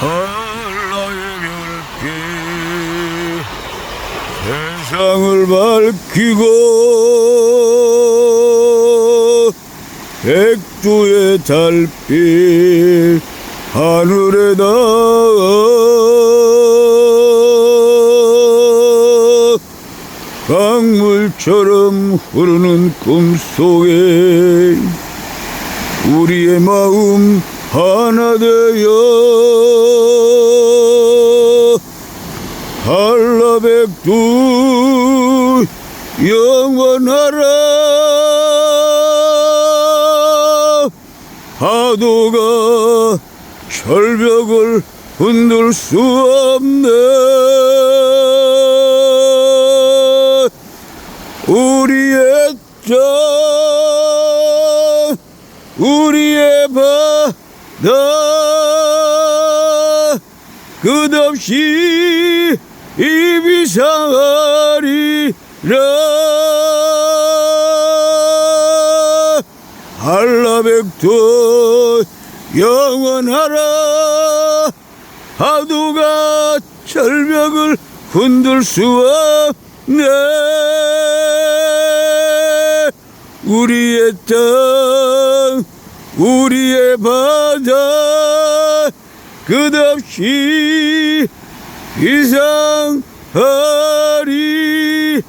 한라의 별빛 세상을 밝히고 백두의 달빛 하늘에 닿아 강물처럼 흐르는 꿈속에 우리의 마음 하나 되어 한라백두 영원하라. 파도가 절벽을 흔들 수 없네. 우리의 땅 우리의 바다. 끝없이 이 비상하리라. 한라백도 영원하라. 파도가 절벽을 흔들 수 없네. 우리의 땅 우리의 바다 끝없이 이상 하리라